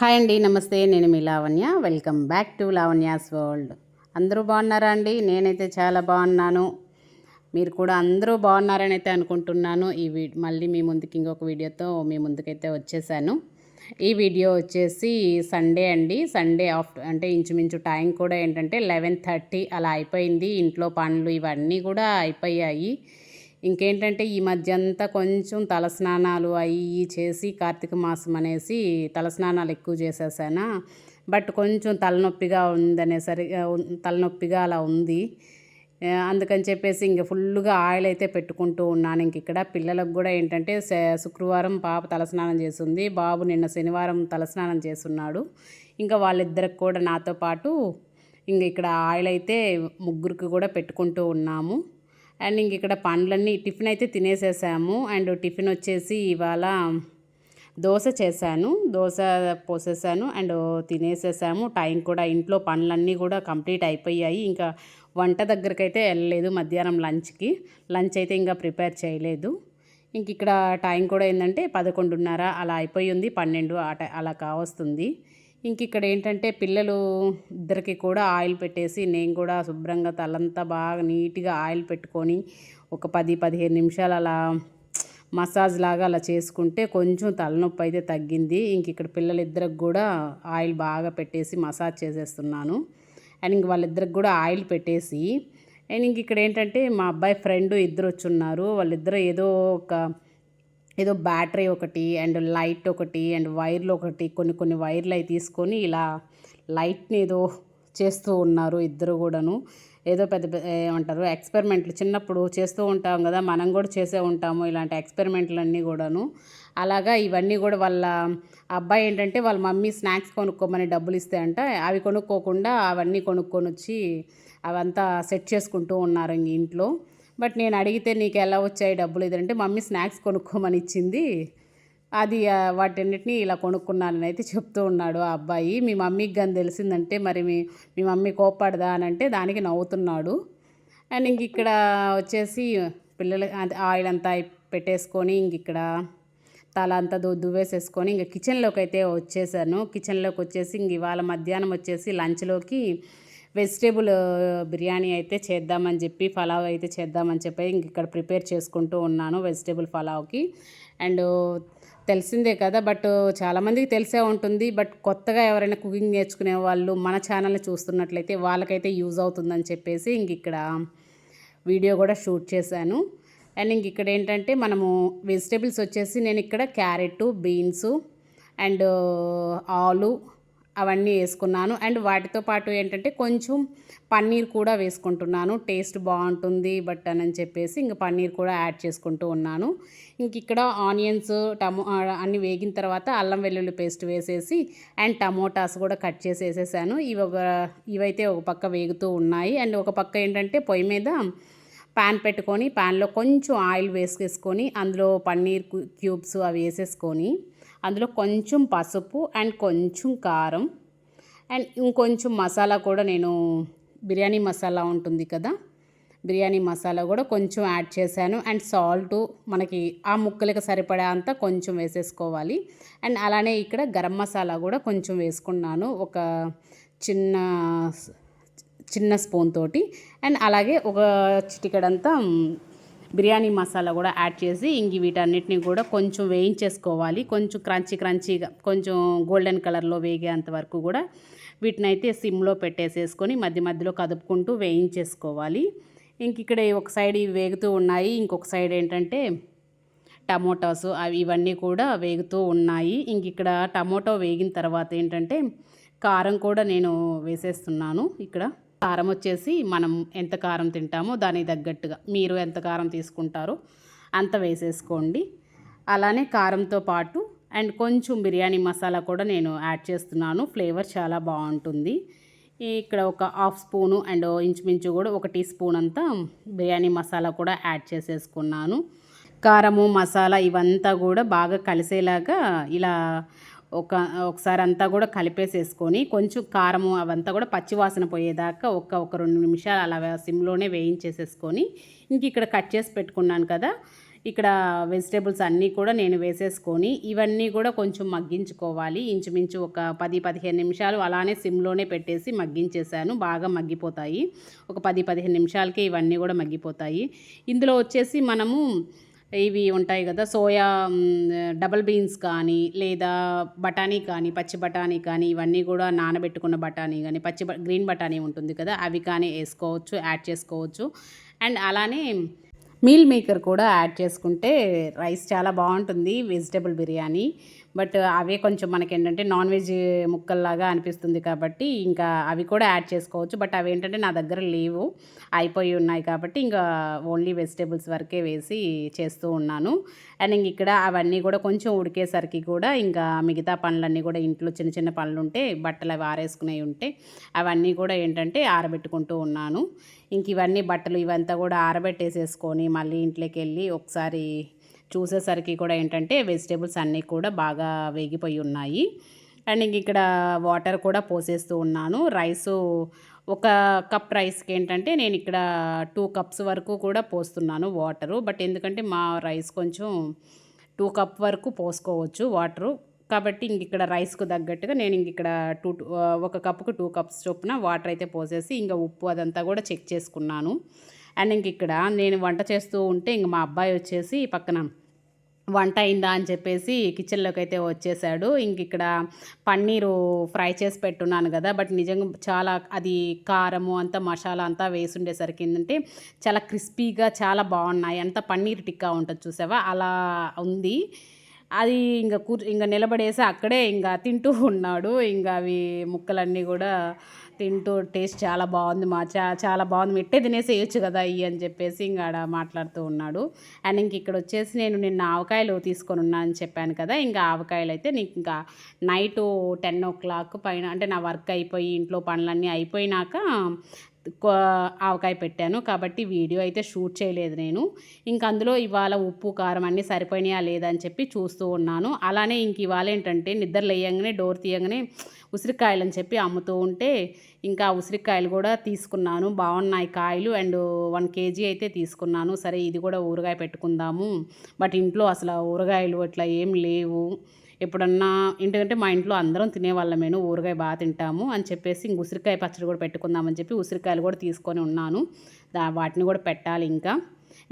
Hi అండి నమస్తే. నేను మీ Lavanya. Welcome back to Lavanya's world. అందరూ బాగున్నారా అండి? నేనైతే చాలా బాగున్నాను. మీరు కూడా అందరూ బాగున్నారని అయితే అనుకుంటున్నాను. ఈ వీ మళ్ళీ మీ ముందుకి ఇంకొక వీడియోతో మీ ముందుకైతే వచ్చేసాను. ఈ వీడియో వచ్చేసి సండే అండి. సండే ఆఫ్టర్ అంటే ఇంచుమించు టైం కూడా ఏంటంటే లెవెన్ థర్టీ అలా అయిపోయింది. ఇంట్లో పనులు ఇవన్నీ కూడా అయిపోయాయి. ఇంకేంటంటే ఈ మధ్య అంతా కొంచెం తలస్నానాలు అవి చేసి కార్తీక మాసం అనేసి తలస్నానాలు ఎక్కువ చేసేసానా. బట్ కొంచెం తలనొప్పిగా ఉందనేసరి తలనొప్పిగా అలా ఉంది. అందుకని చెప్పేసి ఇంక ఫుల్గా ఆయిల్ అయితే పెట్టుకుంటూ ఉన్నాను. ఇంక ఇక్కడ పిల్లలకు కూడా ఏంటంటే శుక్రవారం పాప తలస్నానం చేసింది. బాబు నిన్న శనివారం తలస్నానం చేస్తున్నాడు. ఇంకా వాళ్ళిద్దరికి కూడా నాతో పాటు ఇంక ఇక్కడ ఆయిల్ అయితే ముగ్గురికి కూడా పెట్టుకుంటూ ఉన్నాము. అండ్ ఇంక ఇక్కడ పండ్లన్నీ టిఫిన్ అయితే తినేసేసాము. అండ్ టిఫిన్ వచ్చేసి ఇవాళ దోశ చేశాను. దోశ పోసేసాను అండ్ తినేసేసాము. టైం కూడా ఇంట్లో పనులన్నీ కూడా కంప్లీట్ అయిపోయాయి. ఇంకా వంట దగ్గరికి అయితే వెళ్ళలేదు మధ్యాహ్నం లంచ్కి. లంచ్ అయితే ఇంకా ప్రిపేర్ చేయలేదు. ఇంక ఇక్కడ టైం కూడా ఏంటంటే పదకొండున్నర అలా అయిపోయి ఉంది పన్నెండు ఆ టై- అలా కావస్తుంది. ఇంక ఇక్కడ ఏంటంటే పిల్లలు ఇద్దరికి కూడా ఆయిల్ పెట్టేసి నేను కూడా శుభ్రంగా తలంతా బాగా నీట్గా ఆయిల్ పెట్టుకొని ఒక పది పదిహేను నిమిషాలు అలా మసాజ్ లాగా అలా చేసుకుంటే కొంచెం తలనొప్పి అయితే తగ్గింది. ఇంక ఇక్కడ పిల్లలిద్దరికి కూడా ఆయిల్ బాగా పెట్టేసి మసాజ్ చేసేస్తున్నాను. అండ్ ఇంక వాళ్ళిద్దరికి కూడా ఆయిల్ పెట్టేసి అండ్ ఇంక ఇక్కడ ఏంటంటే మా అబ్బాయి ఫ్రెండ్ ఇద్దరు వచ్చున్నారు వాళ్ళిద్దరు ఏదో ఒక ఏదో బ్యాటరీ ఒకటి అండ్ లైట్ ఒకటి అండ్ వైర్లు ఒకటి కొన్ని కొన్ని వైర్లు అవి తీసుకొని ఇలా లైట్ని ఏదో చేస్తూ ఉన్నారు ఇద్దరు కూడాను. ఏదో పెద్ద పెద్ద ఏమంటారు ఎక్స్పెరిమెంట్లు చిన్నప్పుడు చేస్తూ ఉంటాం కదా మనం కూడా చేసే ఉంటాము ఇలాంటి ఎక్స్పెరిమెంట్లు అన్నీ కూడాను. అలాగా ఇవన్నీ కూడా వాళ్ళ అబ్బాయి ఏంటంటే వాళ్ళ మమ్మీ స్నాక్స్ కొనుక్కోమని డబ్బులు ఇస్తే అంట అవి కొనుక్కోకుండా అవన్నీ కొనుక్కొని వచ్చి అవంతా సెట్ చేసుకుంటూ ఉన్నారు ఇంక ఇంట్లో. బట్ నేను అడిగితే నీకు ఎలా వచ్చాయి డబ్బులు ఇదంటే మమ్మీ స్నాక్స్ కొనుక్కోమని ఇచ్చింది. అది వాటన్నిటిని ఇలా కొనుక్కున్నానని అయితే చెప్తూ ఉన్నాడు ఆ అబ్బాయి. మీ మమ్మీకి కానీ తెలిసిందంటే మరి మీ మీ మమ్మీ కోప్పడదా అని అంటే దానికి నవ్వుతున్నాడు. అండ్ ఇంక ఇక్కడ వచ్చేసి పిల్లలు ఆయిల్ అంతా పెట్టేసుకొని ఇంక ఇక్కడ తల అంతా దు దువ్వేసేసుకొని ఇంక కిచెన్లోకి అయితే వచ్చేసాను. కిచెన్లోకి వచ్చేసి ఇంక ఇవాళ మధ్యాహ్నం వచ్చేసి లంచ్లోకి వెజిటేబుల్ బిర్యానీ అయితే చేద్దామని చెప్పి పలావ్ అయితే చేద్దామని చెప్పి ఇంక ఇక్కడ ప్రిపేర్ చేసుకుంటూ ఉన్నాను వెజిటేబుల్ పలావ్కి. అండ్ తెలిసిందే కదా బట్ చాలామందికి తెలిసే ఉంటుంది బట్ కొత్తగా ఎవరైనా కుకింగ్ నేర్చుకునే వాళ్ళు మన ఛానల్ని చూస్తున్నట్లయితే వాళ్ళకైతే యూజ్ అవుతుందని చెప్పేసి ఇంక ఇక్కడ వీడియో కూడా షూట్ చేశాను. అండ్ ఇంక ఇక్కడ ఏంటంటే మనము వెజిటేబుల్స్ వచ్చేసి నేను ఇక్కడ క్యారెట్ బీన్స్ అండ్ ఆలు అవన్నీ వేసుకున్నాను. అండ్ వాటితో పాటు ఏంటంటే కొంచెం పన్నీర్ కూడా వేసుకుంటున్నాను. టేస్ట్ బాగుంటుంది బట్ అని చెప్పేసి ఇంక పన్నీర్ కూడా యాడ్ చేసుకుంటూ ఉన్నాను. ఇంక ఇక్కడ ఆనియన్స్ టమో అన్ని వేగిన తర్వాత అల్లం వెల్లుల్లి పేస్ట్ వేసేసి అండ్ టమోటాస్ కూడా కట్ చేసి వేసేసాను ఇవి ఒక ఇవైతే ఒక పక్క వేగుతూ ఉన్నాయి. అండ్ ఒక పక్క ఏంటంటే పొయ్యి మీద ప్యాన్ పెట్టుకొని ప్యాన్లో కొంచెం ఆయిల్ వేసేసుకొని అందులో పన్నీర్ క్యూబ్స్ అవి వేసేసుకొని అందులో కొంచెం పసుపు అండ్ కొంచెం కారం అండ్ ఇంకొంచెం మసాలా కూడా నేను బిర్యానీ మసాలా ఉంటుంది కదా బిర్యానీ మసాలా కూడా కొంచెం యాడ్ చేశాను. అండ్ సాల్ట్ మనకి ఆ ముక్కలకు సరిపడా అంతా కొంచెం వేసేసుకోవాలి. అండ్ అలానే ఇక్కడ గరం మసాలా కూడా కొంచెం వేసుకున్నాను ఒక చిన్న చిన్న స్పూన్ తోటి. అండ్ అలాగే ఒక చిటికెడంతా బిర్యానీ మసాలా కూడా యాడ్ చేసి ఇంక వీటన్నిటిని కూడా కొంచెం వేయించేసుకోవాలి. కొంచెం క్రంచీ క్రంచీగా కొంచెం గోల్డెన్ కలర్లో వేగేంత వరకు కూడా వీటిని అయితే సిమ్లో పెట్టేసేసుకొని మధ్య మధ్యలో కదుపుకుంటూ వేయించేసుకోవాలి. ఇంక ఇక్కడ ఒక సైడ్ ఇవి వేగుతూ ఉన్నాయి. ఇంకొక సైడ్ ఏంటంటే టమోటాస్ అవి ఇవన్నీ కూడా వేగుతూ ఉన్నాయి. ఇంక ఇక్కడ టమోటో వేగిన తర్వాత ఏంటంటే కారం కూడా నేను వేసేస్తున్నాను ఇక్కడ. కారం వచ్చేసి మనం ఎంత కారం తింటామో దానికి తగ్గట్టుగా మీరు ఎంత కారం తీసుకుంటారో అంత వేసేసుకోండి. అలానే కారంతో పాటు అండ్ కొంచెం బిర్యానీ మసాలా కూడా నేను యాడ్ చేస్తున్నాను. ఫ్లేవర్ చాలా బాగుంటుంది. ఇక్కడ ఒక హాఫ్ స్పూను అండ్ ఇంచుమించు కూడా ఒక టీ స్పూన్ అంతా బిర్యానీ మసాలా కూడా యాడ్ చేసేసుకున్నాను. కారము మసాలా ఇవంతా కూడా బాగా కలిసేలాగా ఇలా ఒక ఒకసారి అంతా కూడా కలిపేసేసుకొని కొంచెం కారము అవంతా కూడా పచ్చివాసన పోయేదాకా ఒక ఒక రెండు నిమిషాలు అలా సిమ్లోనే వేయించేసేసుకొని ఇంక ఇక్కడ కట్ చేసి పెట్టుకున్నాను కదా. ఇక్కడ వెజిటేబుల్స్ అన్నీ కూడా నేను వేసేసుకొని ఇవన్నీ కూడా కొంచెం మగ్గించుకోవాలి. ఇంచుమించు ఒక పది పదిహేను నిమిషాలు అలానే సిమ్లోనే పెట్టేసి మగ్గించేసాను. బాగా మగ్గిపోతాయి. ఒక పది పదిహేను నిమిషాలకే ఇవన్నీ కూడా మగ్గిపోతాయి. ఇందులో వచ్చేసి మనము ఇవి ఉంటాయి కదా సోయా డబల్ బీన్స్ కానీ లేదా బఠానీ కానీ పచ్చి బఠానీ కానీ ఇవన్నీ కూడా నానబెట్టుకున్న బఠానీ కానీ పచ్చి గ్రీన్ బఠానీ ఉంటుంది కదా అవి కానీ వేసుకోవచ్చు యాడ్ చేసుకోవచ్చు. అండ్ అలానే మీల్ మేకర్ కూడా యాడ్ చేసుకుంటే రైస్ చాలా బాగుంటుంది వెజిటేబుల్ బిర్యానీ. బట్ అవే కొంచెం మనకి ఏంటంటే నాన్ వెజ్ ముక్కల్లాగా అనిపిస్తుంది కాబట్టి ఇంకా అవి కూడా యాడ్ చేసుకోవచ్చు. బట్ అవి ఏంటంటే నా దగ్గర లేవు. అయిపోయి ఉన్నాయి కాబట్టి ఇంకా ఓన్లీ వెజిటేబుల్స్ వరకే వేసి చేస్తూ ఉన్నాను. అండ్ ఇంక ఇక్కడ అవన్నీ కూడా కొంచెం ఉడికేసరికి కూడా ఇంకా మిగతా పనులన్నీ కూడా ఇంట్లో చిన్న చిన్న పనులు ఉంటే బట్టలు అవి ఆరేసుకునేవి ఉంటే అవన్నీ కూడా ఏంటంటే ఆరబెట్టుకుంటూ ఉన్నాను. ఇంక ఇవన్నీ బట్టలు ఇవంతా కూడా ఆరబెట్టేసేసుకొని మళ్ళీ ఇంట్లోకి వెళ్ళి ఒకసారి చూసేసరికి కూడా ఏంటంటే వెజిటేబుల్స్ అన్నీ కూడా బాగా వేగిపోయి ఉన్నాయి. అండ్ ఇంక ఇక్కడ వాటర్ కూడా పోసేస్తూ ఉన్నాను. రైసు ఒక కప్ రైస్కి ఏంటంటే నేను ఇక్కడ టూ కప్స్ వరకు కూడా పోస్తున్నాను వాటరు. బట్ ఎందుకంటే మా రైస్ కొంచెం టూ కప్ వరకు పోసుకోవచ్చు వాటరు. కాబట్టి ఇంక ఇక్కడ రైస్కు తగ్గట్టుగా నేను ఇంక ఇక్కడ టూ ఒక కప్పుకు టూ కప్స్ చొప్పున వాటర్ అయితే పోసేసి ఇంకా ఉప్పు అదంతా కూడా చెక్ చేసుకున్నాను. అండ్ ఇంక ఇక్కడ నేను వంట చేస్తూ ఉంటే ఇంక మా అబ్బాయి వచ్చేసి పక్కన వంట అయిందా అని చెప్పేసి కిచెన్లోకి అయితే వచ్చేసాడు. ఇంక ఇక్కడ పన్నీరు ఫ్రై చేసి పెట్టున్నాను కదా బట్ నిజంగా చాలా అది కారము అంతా మసాలా అంతా వేసి ఉండేసరికి ఏంటంటే చాలా క్రిస్పీగా చాలా బాగున్నాయి. అంతా పన్నీర్ టిక్కా ఉంటుంది చూసావా? అలా ఉంది. అది ఇంకా కూర్ ఇంకా నిలబడేసి అక్కడే ఇంకా తింటూ ఉన్నాడు. ఇంకా అవి ముక్కలన్నీ కూడా తింటూ టేస్ట్ చాలా బాగుంది మా చా చాలా బాగుంది. మిట్టే తినేసేయచ్చు కదా ఇవి అని చెప్పేసి ఇంకా ఆడ మాట్లాడుతూ ఉన్నాడు. అండ్ ఇంక ఇక్కడ వచ్చేసి నేను నిన్న ఆవకాయలు తీసుకొని ఉన్నానని చెప్పాను కదా ఇంకా ఆవకాయలు అయితే నీకు ఇంకా నైట్ టెన్ ఓ క్లాక్ పైన అంటే నా వర్క్ అయిపోయి ఇంట్లో పనులన్నీ అయిపోయినాక ఆవకాయ పెట్టాను. కాబట్టి వీడియో అయితే షూట్ చేయలేదు నేను. ఇంక అందులో ఇవాళ ఉప్పు కారం అన్నీ సరిపోయినాయా లేదా అని చెప్పి చూస్తూ ఉన్నాను. అలానే ఇంక ఇవాళ ఏంటంటే నిద్ర లేయంగానే డోర్ తీయంగానే ఉసిరికాయలు అని చెప్పి అమ్ముతూ ఉంటే ఇంకా ఉసిరికాయలు కూడా తీసుకున్నాను. బాగున్నాయి కాయలు. అండ్ వన్ కేజీ అయితే తీసుకున్నాను. సరే ఇది కూడా ఊరగాయ పెట్టుకుందాము. బట్ ఇంట్లో అసలు ఊరగాయలు అట్లా ఏం లేవు. ఎప్పుడన్నా ఎందుకంటే మా ఇంట్లో అందరం తినేవాళ్ళమేను ఊరగాయ బాగా తింటాము అని చెప్పేసి ఇంక ఉసిరికాయ పచ్చడి కూడా పెట్టుకుందామని చెప్పి ఉసిరికాయలు కూడా తీసుకొని ఉన్నాను. దా వాటిని కూడా పెట్టాలి ఇంకా.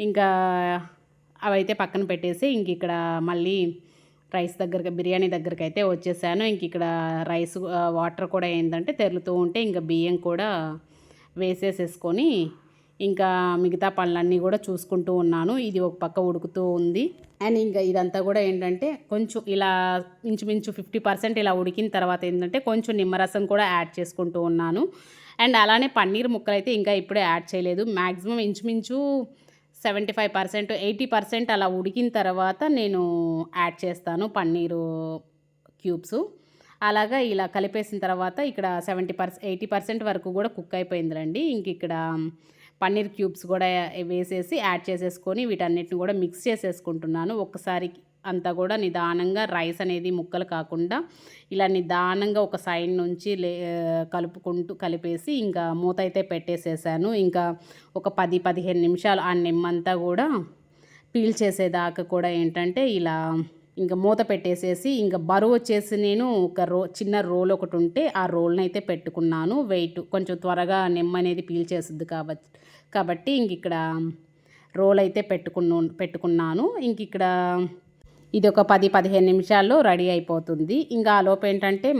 ఇంకా అవైతే పక్కన పెట్టేసి ఇంక ఇక్కడ మళ్ళీ రైస్ దగ్గరకి బిర్యానీ దగ్గరికి అయితే వచ్చేసాను. ఇంక ఇక్కడ రైస్ వాటర్ కూడా ఏంటంటే తెరులుతూ ఉంటే ఇంకా బియ్యం కూడా వేసేసేసుకొని ఇంకా మిగతా పనులన్నీ కూడా చూసుకుంటూ ఉన్నాను. ఇది ఒక పక్క ఉడుకుతూ ఉంది. అండ్ ఇంకా ఇదంతా కూడా ఏంటంటే కొంచెం ఇలా ఇంచుమించు ఫిఫ్టీ పర్సెంట్ ఇలా ఉడికిన తర్వాత ఏంటంటే కొంచెం నిమ్మరసం కూడా యాడ్ చేసుకుంటూ ఉన్నాను. అండ్ అలానే పన్నీర్ ముక్కలు అయితే ఇంకా ఇప్పుడే యాడ్ చేయలేదు. మ్యాక్సిమం ఇంచుమించు seventy five percent eighty percent అలా ఉడికిన తర్వాత నేను యాడ్ చేస్తాను పన్నీరు క్యూబ్స్. అలాగా ఇలా కలిపేసిన తర్వాత ఇక్కడ సెవెంటీ పర్సెంట్ ఎయిటీ పర్సెంట్ వరకు కూడా కుక్ అయిపోయిందిరండి. ఇంక ఇక్కడ పన్నీర్ క్యూబ్స్ కూడా వేసేసి యాడ్ చేసేసుకొని వీటన్నిటిని కూడా మిక్స్ చేసేసుకుంటున్నాను. ఒక్కసారి అంతా కూడా నిదానంగా రైస్ అనేది ముక్కలు కాకుండా ఇలా నిదానంగా ఒక సైడ్ నుంచి లే కలుపుకుంటూ కలిపేసి ఇంకా మూత అయితే పెట్టేసేసాను. ఇంకా ఒక పది పదిహేను నిమిషాలు ఆ నిమ్మంతా కూడా పీల్ చేసేదాకా కూడా ఏంటంటే ఇలా ఇంకా మూత పెట్టేసేసి ఇంకా బరువు వచ్చేసి నేను ఒక రో చిన్న రోల్ ఒకటి ఉంటే ఆ రోల్ని అయితే పెట్టుకున్నాను. వెయిట్ కొంచెం త్వరగా నిమ్మ అనేది పీల్ చేస్తుంది కాబట్టి కాబట్టి ఇంక ఇక్కడ రోల్ అయితే పెట్టుకున్నా పెట్టుకున్నాను. ఇంక ఇక్కడ ఇది ఒక పది పదిహేను నిమిషాల్లో రెడీ అయిపోతుంది. ఇంకా ఆ లోపు ఏంటంటే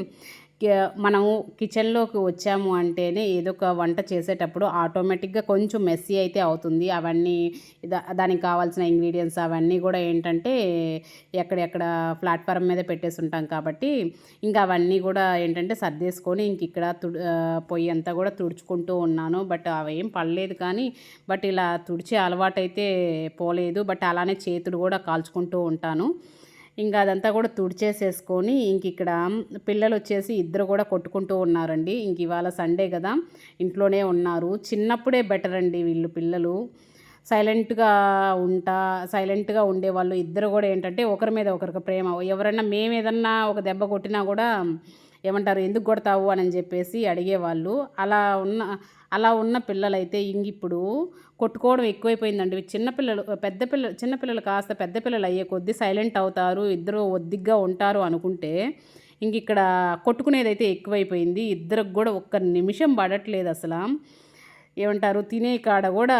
మనము కిచెన్లోకి వచ్చాము అంటేనే ఏదో ఒక వంట చేసేటప్పుడు ఆటోమేటిక్గా కొంచెం మెస్సీ అయితే అవుతుంది. అవన్నీ దా- దానికి కావాల్సిన ఇంగ్రీడియంట్స్ అవన్నీ కూడా ఏంటంటే ఎక్కడెక్కడ ప్లాట్ఫామ్ మీద పెట్టేసి ఉంటాం కాబట్టి ఇంకా అవన్నీ కూడా ఏంటంటే సర్దేసుకొని ఇంక ఇక్కడ తుడు పొయ్యి అంతా కూడా తుడుచుకుంటూ ఉన్నాను. బట్ అవేం పడలేదు కానీ బట్ ఇలా తుడిచే అలవాటు అయితే పోలేదు. బట్ అలానే చేతులు కూడా కాల్చుకుంటూ ఉంటాను. ఇంకా అదంతా కూడా తుడిచేసేసుకొని ఇంక ఇక్కడ పిల్లలు వచ్చేసి ఇద్దరు కూడా కొట్టుకుంటూ ఉన్నారండి. ఇంక ఇవాళ సండే కదా ఇంట్లోనే ఉన్నారు. చిన్నప్పుడే బెటర్ అండి వీళ్ళు పిల్లలు. సైలెంట్గా ఉంటా సైలెంట్గా ఉండేవాళ్ళు ఇద్దరు కూడా ఏంటంటే ఒకరి మీద ఒకరికి ప్రేమ. ఎవరైనా మేము ఏదన్నా ఒక దెబ్బ కొట్టినా కూడా ఏమంటారు ఎందుకు కొడతావు? అని చెప్పేసి అడిగేవాళ్ళు. అలా ఉన్న అలా ఉన్న పిల్లలైతే ఇంక ఇప్పుడు కొట్టుకోవడం ఎక్కువైపోయిందండి. చిన్నపిల్లలు పెద్ద పిల్లలు చిన్నపిల్లలు కాస్త పెద్ద పిల్లలు అయ్యే కొద్దీ సైలెంట్ అవుతారు ఇద్దరు ఒద్దిగ్గా ఉంటారు అనుకుంటే ఇంక ఇక్కడ కొట్టుకునేది అయితే ఎక్కువైపోయింది. ఇద్దరికి కూడా ఒక్క నిమిషం పడట్లేదు అసలు. ఏమంటారు? తినే కాడ కూడా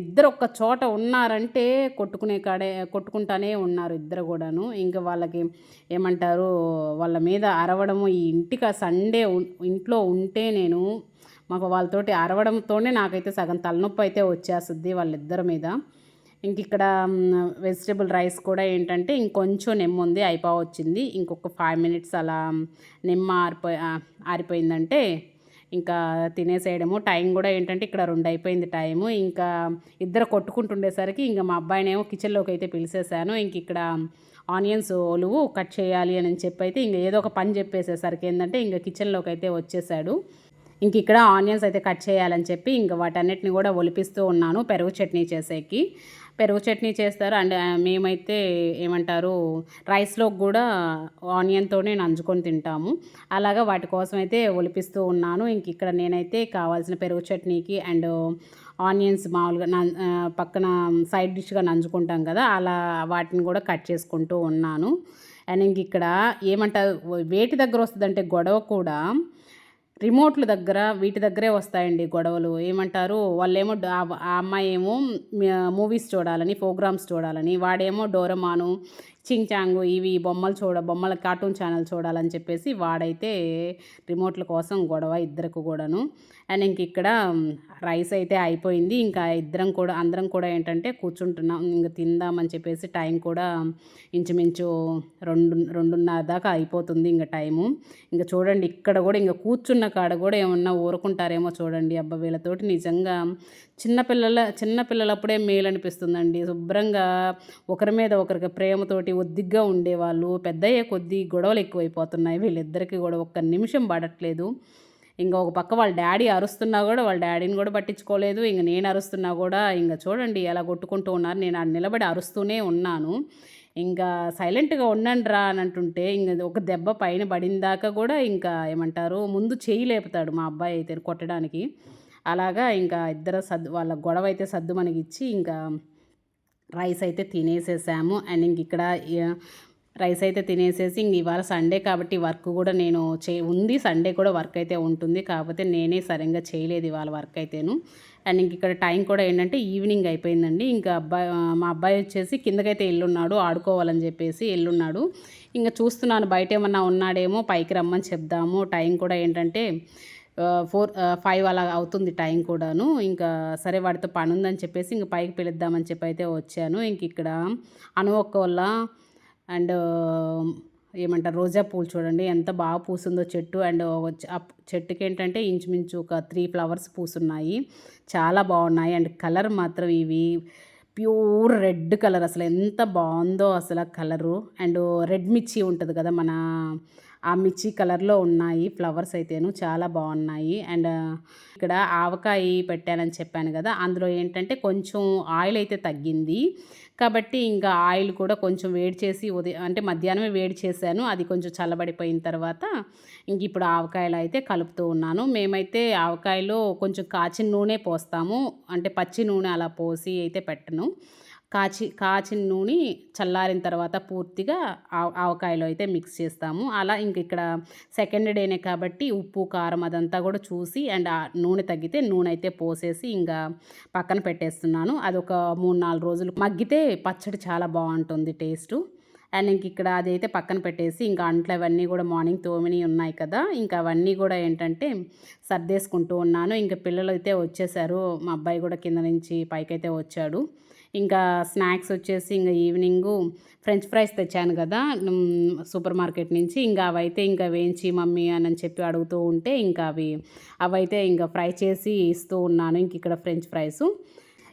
ఇద్దరు ఒక్క చోట ఉన్నారంటే కొట్టుకునే కాడే కొట్టుకుంటానే ఉన్నారు ఇద్దరు కూడాను. ఇంకా వాళ్ళకి ఏమంటారు? వాళ్ళ మీద అరవడము ఈ ఇంటికి సండే ఇంట్లో ఉంటే నేను మాకు వాళ్ళతోటి అరవడంతోనే నాకైతే సగం తలనొప్పి అయితే వచ్చేస్తుంది వాళ్ళిద్దరి మీద. ఇంక ఇక్కడ వెజిటేబుల్ రైస్ కూడా ఏంటంటే ఇంకొంచెం నిమ్మ ఉంది అయిపో వచ్చింది. ఇంకొక ఫైవ్ మినిట్స్ అలా నిమ్మ ఆరిపోయి ఆరిపోయిందంటే ఇంకా తినేసేయడము. టైం కూడా ఏంటంటే ఇక్కడ రెండు అయిపోయింది టైము ఇంకా ఇద్దరు కొట్టుకుంటుండేసరికి ఇంకా మా అబ్బాయినేమో కిచెన్లోకి అయితే పిలిచేశాను. ఇంక ఇక్కడ ఆనియన్స్ ఒలువు కట్ చేయాలి అని చెప్పి అయితే ఇంక ఏదో ఒక పని చెప్పేసేసరికి ఏంటంటే ఇంకా కిచెన్లోకి అయితే వచ్చేసాడు. ఇంక ఇక్కడ ఆనియన్స్ అయితే కట్ చేయాలని చెప్పి ఇంక వాటన్నిటిని కూడా ఒలిపిస్తూ ఉన్నాను. పెరుగు చట్నీ చేసేకి. పెరుగు చట్నీ చేస్తారు. అండ్ మేమైతే ఏమంటారు రైస్లో కూడా ఆనియన్తోనే నంచుకొని తింటాము. అలాగా వాటి కోసం అయితే ఒలిపిస్తూ ఉన్నాను. ఇంక ఇక్కడ నేనైతే కావాల్సిన పెరుగు చట్నీకి అండ్ ఆనియన్స్ మామూలుగా పక్కన సైడ్ డిష్గా నంచుకుంటాం కదా అలా వాటిని కూడా కట్ చేసుకుంటూ ఉన్నాను. అండ్ ఇంక ఇక్కడ ఏమంటారు వేటి దగ్గర వస్తుందంటే గొడవ కూడా రిమోట్ల దగ్గర వీటి దగ్గరే వస్తాయండి గొడవలు. ఏమంటారు? వాళ్ళేమో ఆ అమ్మాయి ఏమో మూవీస్ చూడాలని ప్రోగ్రామ్స్ చూడాలని వాడేమో డోరమాను చింగ్ చాంగు ఇవి బొమ్మలు చూడ బొమ్మల కార్టూన్ ఛానల్ చూడాలని చెప్పేసి వాడైతే రిమోట్ల కోసం గొడవ ఇద్దరికి కూడాను. అండ్ ఇంక ఇక్కడ రైస్ అయితే అయిపోయింది. ఇంకా ఇద్దరం కూడా అందరం కూడా ఏంటంటే కూర్చుంటున్నాం. ఇంక తిందామని చెప్పేసి టైం కూడా ఇంచుమించు రెండు రెండున్నర దాకా అయిపోతుంది ఇంకా టైము. ఇంకా చూడండి ఇక్కడ కూడా ఇంకా కూర్చున్న కాడ కూడా ఏమన్నా ఊరుకుంటారేమో చూడండి అబ్బా వీళ్ళతోటి నిజంగా. చిన్నపిల్లల చిన్నపిల్లలప్పుడే మేలు అనిపిస్తుందండి శుభ్రంగా ఒకరి మీద ఒకరికి ప్రేమతోటి ఒద్దిగ్గా ఉండేవాళ్ళు పెద్దయ్యే కొద్దీ గొడవలు ఎక్కువైపోతున్నాయి. వీళ్ళిద్దరికీ కూడా ఒక్క నిమిషం పడట్లేదు. ఇంకా ఒక పక్క వాళ్ళ డాడీ అరుస్తున్నా కూడా వాళ్ళ డాడీని కూడా పట్టించుకోలేదు. ఇంక నేను అరుస్తున్నా కూడా ఇంకా చూడండి ఎలా కొట్టుకుంటూ ఉన్నారు. నేను ఆ నిలబడి అరుస్తూనే ఉన్నాను. ఇంకా సైలెంట్గా ఉండండి రా అని అంటుంటే ఇంకా ఒక దెబ్బ పైన పడిన దాకా కూడా ఇంకా ఏమంటారు ముందు చేయి లేపుతాడు మా అబ్బాయి అయితే కొట్టడానికి. అలాగా ఇంకా ఇద్దరు సర్దు వాళ్ళ గొడవ అయితే సర్దు మనకి ఇచ్చి ఇంకా రైస్ అయితే తినేసేసాము. అండ్ ఇంక ఇక్కడ రైస్ అయితే తినేసేసి ఇంక ఇవాళ సండే కాబట్టి వర్క్ కూడా నేను చే ఉంది. సండే కూడా వర్క్ అయితే ఉంటుంది. కాకపోతే నేనే సరిగ్గా చేయలేదు ఇవాళ వర్క్ అయితేను. అండ్ ఇంక ఇక్కడ టైం కూడా ఏంటంటే ఈవినింగ్ అయిపోయిందండి. ఇంకా అబ్బాయి మా అబ్బాయి వచ్చేసి కిందకైతే ఎల్లున్నాడు. ఆడుకోవాలని చెప్పేసి ఎల్లున్నాడు. ఇంకా చూస్తున్నాను బయట ఏమన్నా ఉన్నాడేమో పైకి రమ్మని చెప్దాము. టైం కూడా ఏంటంటే ఫోర్ ఫైవ్ అలా అవుతుంది టైం కూడాను. ఇంకా సరే వాడితో పని ఉందని చెప్పేసి ఇంక పైకి పిలుద్దామని చెప్పి అయితే వచ్చాను. ఇంక ఇక్కడ అనువక్క వల్ల అండ్ ఏమంటారు రోజా పూలు చూడండి. ఎంత బాగా పూసిందో చెట్టు. అండ్ చెట్టుకి ఏంటంటే ఇంచుమించు ఒక త్రీ ఫ్లవర్స్ పూసున్నాయి. చాలా బాగున్నాయి. అండ్ కలర్ మాత్రం ఇవి ప్యూర్ రెడ్ కలర్. అసలు ఎంత బాగుందో అసలు కలరు. అండ్ రెడ్ మిర్చి ఉంటుంది కదా మన ఆ మిర్చి కలర్లో ఉన్నాయి ఫ్లవర్స్ అయితేను చాలా బాగున్నాయి. అండ్ ఇక్కడ ఆవకాయ పెట్టానని చెప్పాను కదా అందులో ఏంటంటే కొంచెం ఆయిల్ అయితే తగ్గింది. కాబట్టి ఇంకా ఆయిల్ కూడా కొంచెం వేడి చేసి ఉదయం అంటే మధ్యాహ్నమే వేడి చేశాను అది కొంచెం చల్లబడిపోయిన తర్వాత ఇంక ఇప్పుడు ఆవకాయలు అయితే కలుపుతూ ఉన్నాను. మేమైతే ఆవకాయలో కొంచెం కాచిన నూనె పోస్తాము అంటే పచ్చి నూనె అలా పోసి అయితే పెట్టను. కాచి కాచిన నూనె చల్లారిన తర్వాత పూర్తిగా ఆవ ఆవకాయలో అయితే మిక్స్ చేస్తాము. అలా ఇంక ఇక్కడ సెకండ్ డేనే కాబట్టి ఉప్పు కారం అదంతా కూడా చూసి అండ్ ఆ నూనె తగ్గితే నూనె అయితే పోసేసి ఇంకా పక్కన పెట్టేస్తున్నాను. అది ఒక మూడు నాలుగు రోజులు మగ్గితే పచ్చడి చాలా బాగుంటుంది టేస్టు. అండ్ ఇంక ఇక్కడ అదైతే పక్కన పెట్టేసి ఇంకా అంట్లు అవన్నీ కూడా మార్నింగ్ తోమిని ఉన్నాయి కదా ఇంకా అవన్నీ కూడా ఏంటంటే సర్దేసుకుంటూ ఉన్నాను. ఇంకా పిల్లలు అయితే వచ్చేసారు మా అబ్బాయి కూడా కింద నుంచి పైకైతే వచ్చాడు. ఇంకా స్నాక్స్ వచ్చేసి ఇంకా ఈవినింగు ఫ్రెంచ్ ఫ్రైస్ తెచ్చాను కదా సూపర్ మార్కెట్ నుంచి. ఇంకా అవైతే ఇంకా వేయించి మమ్మీ అని చెప్పి అడుగుతూ ఉంటే ఇంకా అవి అవైతే ఇంకా ఫ్రై చేసి ఇస్తూ ఉన్నాను ఇంక ఇక్కడ ఫ్రెంచ్ ఫ్రైస్.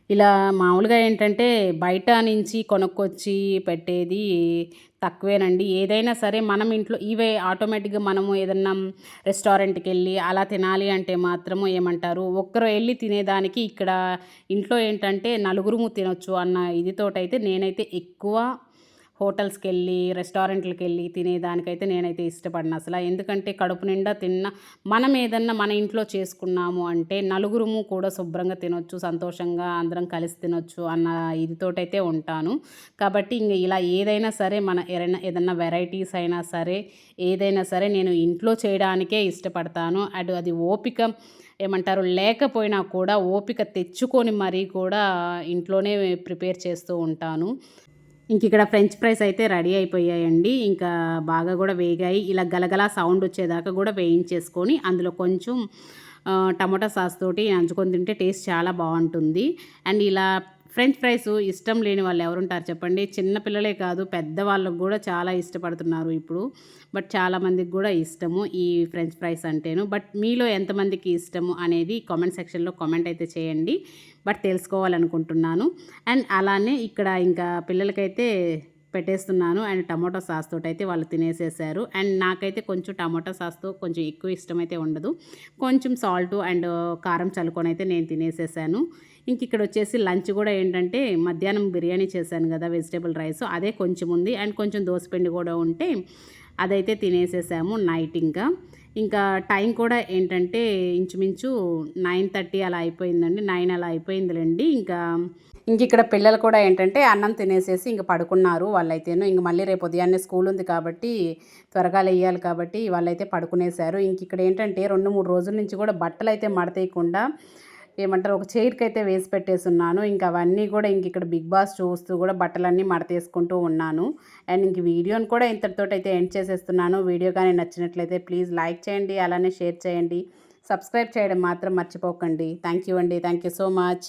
ఇలా మామూలుగా ఏంటంటే బయట నుంచి కొనుక్కొచ్చి పెట్టేది తక్కువేనండి. ఏదైనా సరే మనం ఇంట్లో ఇవే ఆటోమేటిక్గా మనము ఏదన్నా రెస్టారెంట్కి వెళ్ళి అలా తినాలి అంటే మాత్రము ఏమంటారు? ఒక్కరు వెళ్ళి తినేదానికి ఇక్కడ ఇంట్లో ఏంటంటే నలుగురు తినొచ్చు అన్న ఇదితోటైతే నేనైతే ఎక్కువ హోటల్స్కి వెళ్ళి రెస్టారెంట్లకు వెళ్ళి తినేదానికైతే నేనైతే ఇష్టపడిన అసలు. ఎందుకంటే కడుపు నిండా తిన్న మనం ఏదన్నా మన ఇంట్లో చేసుకున్నాము అంటే నలుగురుము కూడా శుభ్రంగా తినొచ్చు సంతోషంగా అందరం కలిసి తినొచ్చు అన్న ఇదితోటైతే ఉంటాను. కాబట్టి ఇంక ఇలా ఏదైనా సరే మన ఏదైనా ఏదన్నా వెరైటీస్ అయినా సరే ఏదైనా సరే నేను ఇంట్లో చేయడానికే ఇష్టపడతాను. అటు అది ఓపిక ఏమంటారు లేకపోయినా కూడా ఓపిక తెచ్చుకొని మరీ కూడా ఇంట్లోనే ప్రిపేర్ చేస్తూ ఉంటాను. ఇంక ఇక్కడ ఫ్రెంచ్ ఫ్రైస్ అయితే రెడీ అయిపోయాయండి. ఇంకా బాగా కూడా వేగాయి. ఇలా గలగలా సౌండ్ వచ్చేదాకా కూడా వేయించేసుకొని అందులో కొంచెం టమాటా సాస్ తోటి నంచుకొని తింటే టేస్ట్ చాలా బాగుంటుంది. అండ్ ఇలా ఫ్రెంచ్ ఫ్రైస్ ఇష్టం లేని వాళ్ళు ఎవరుంటారు చెప్పండి? చిన్న పిల్లలే కాదు పెద్దవాళ్ళకు కూడా చాలా ఇష్టపడుతున్నారు ఇప్పుడు. బట్ చాలామందికి కూడా ఇష్టము ఈ ఫ్రెంచ్ ఫ్రైస్ అంటేను. బట్ మీలో ఎంతమందికి ఇష్టము అనేది కామెంట్ సెక్షన్లో కామెంట్ అయితే చేయండి. బట్ తెలుసుకోవాలనుకుంటున్నాను. అండ్ అలానే ఇక్కడ ఇంకా పిల్లలకైతే పెట్టేస్తున్నాను. అండ్ టమాటో సాస్ తోటి అయితే వాళ్ళు తినేసేసారు అండ్ నాకైతే కొంచెం టమాటో సాస్తో కొంచెం ఎక్కువ ఇష్టమైతే ఉండదు. కొంచెం సాల్ట్ అండ్ కారం చల్లుకొని అయితే నేను తినేసేసాను ఇంక ఇక్కడ వచ్చేసి లంచ్ కూడా ఏంటంటే మధ్యాహ్నం బిర్యానీ చేశాను కదా వెజిటేబుల్ రైస్. అదే కొంచెం ఉంది. అండ్ కొంచెం దోసపిండి కూడా ఉంటే అదైతే తినేసేసాము నైట్ ఇంకా. ఇంకా టైం కూడా ఏంటంటే ఇంచుమించు నైన్ థర్టీ అలా అయిపోయిందండి. నైన్ అలా అయిపోయిందిలేండి. ఇంకా ఇంక ఇక్కడ పిల్లలు కూడా ఏంటంటే అన్నం తినేసేసి ఇంక పడుకున్నారు వాళ్ళైతేను. ఇంక మళ్ళీ రేపు ఉదయాన్నే స్కూల్ ఉంది కాబట్టి త్వరగా లేయాలి కాబట్టి వాళ్ళైతే పడుకునేశారు. ఇంక ఇక్కడ ఏంటంటే రెండు మూడు రోజుల నుంచి కూడా బట్టలు అయితే మడతేయకుండా ఏమంటారు ఒక చైర్కి అయితే వేసి పెట్టేసున్నాను. ఇంకా అవన్నీ కూడా ఇంక ఇక్కడ బిగ్ బాస్ చూస్తూ కూడా బట్టలన్నీ మడతేసుకుంటూ ఉన్నాను. అండ్ ఇంక వీడియోని కూడా ఇంతటితో అయితే ఎండ్ చేసేస్తున్నాను. వీడియో కానీ నచ్చినట్లయితే ప్లీజ్ లైక్ చేయండి అలానే షేర్ చేయండి. సబ్స్క్రైబ్ చేయడం మాత్రం మర్చిపోకండి. థ్యాంక్ యూ అండి. Thank you so much.